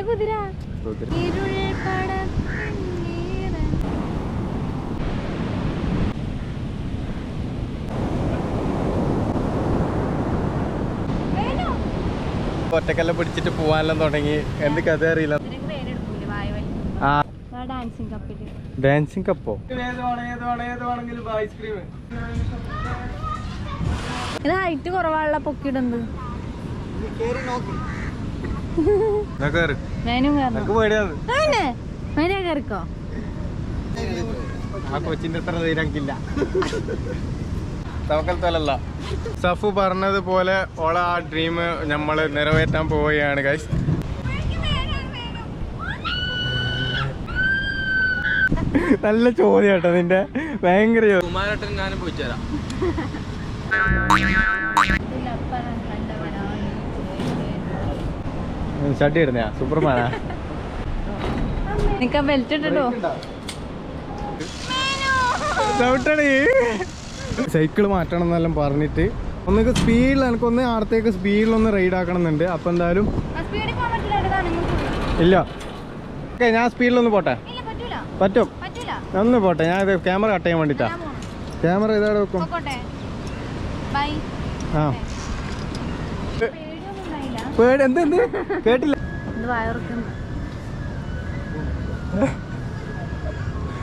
കുതിര ഒറ്റക്കല്ല പിടിച്ചിട്ട് പോവാനെല്ലാം തുടങ്ങി. എന്ത് കഥ അറിയില്ല. ഡാൻസിങ് കപ്പോ ഇത് ഹൈറ്റ് കുറവാണല്ലോ പൊക്കിയിടുന്നത്. കയറിക്കോ. ആ കൊച്ചിന്റെ അത്ര ധൈര്യക്കില്ല തവക്കലത്തല്ല സഫു പറഞ്ഞതുപോലെ ഓള ആ ഡ്രീം നമ്മൾ നിറവേറ്റാൻ പോവുകയാണ് ഗൈസ് നല്ല ചോദ്യം കേട്ടോ നിന്റെ. ഭയങ്കര ചോദ്യം. കുമാരട്ടൻ ഞാനും പോയി ചേരാം ഷട്ടി ഇടുന്ന സൂപ്പർമാനാ നിക്ക ബെൽറ്റ് ഇട്ടോ സൈക്കിൾ മാറ്റണം എന്നെല്ലാം പറഞ്ഞിട്ട്. ഒന്നൊക്കെ സ്പീഡിൽ എനിക്കൊന്ന് സ്പീഡിൽ ഒന്ന് റൈഡ് ആക്കണം എന്നുണ്ട് അപ്പൊ എന്തായാലും ഇല്ല. ഓക്കെ ഞാൻ സ്പീഡിൽ ഒന്ന് പോട്ടെ? പറ്റും. ഒന്ന് പോട്ടെ. ഞാൻ ഇത് ക്യാമറ കട്ട് ചെയ്യാൻ വേണ്ടിട്ടാ. ക്യാമറ ഇതാടെ വെക്കും. ആ. പേടി എന്ത് എന്ത്? കേട്ടില്ല.